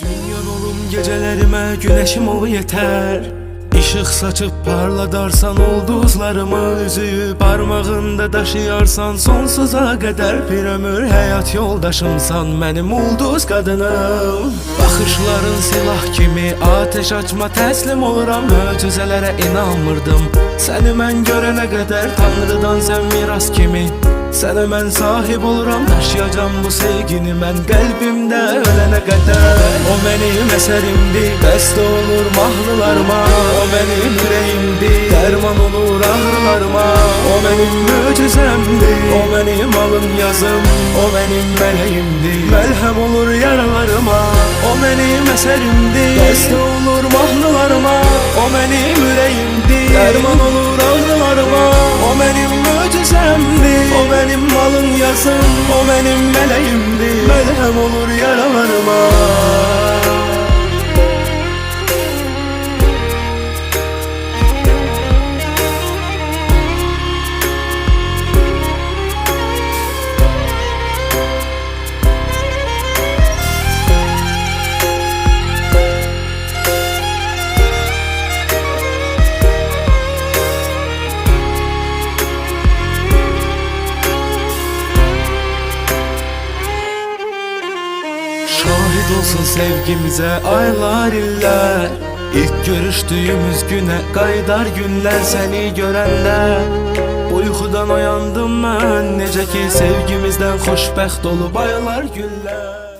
Dünyan olum gecelerime güneşim ol yeter. Işık saçıp parladarsan ulduzlarımı Üzüyü parmağında taşıyarsan sonsuza kadar Bir ömür hayat yoldaşımsan benim ulduz kadınım. Bakışların silah kimi ateş açma teslim oluram Möcüzelere inanmırdım. Seni mən görene kadar Tanrıdan sen miras kimi? Sənə mən sahib oluram Daşıyacam bu sevgini mən qəlbimdə O mənim əsərimdir Bəstə olur mahnılarıma O mənim ürəyimdir Dərman olur ağrılarıma O mənim möcüzəmdir O mənim alın yazım O mənim mələyimdir Məlhəm olur yaralarıma O mənim əsərimdir Bəstə olur mahnılarıma O mənim ürəyimdir Dərman olur ağrılarıma O mənim möcüzəmdir O benim malın yazım O benim meleğimdir Melhem olur Şahit olsun sevgimize aylar iller. İlk görüştüğümüz güne qaydar günler seni görende Uykudan oyandım ben Necə ki sevgimizden xoşbəxt olub aylar günlər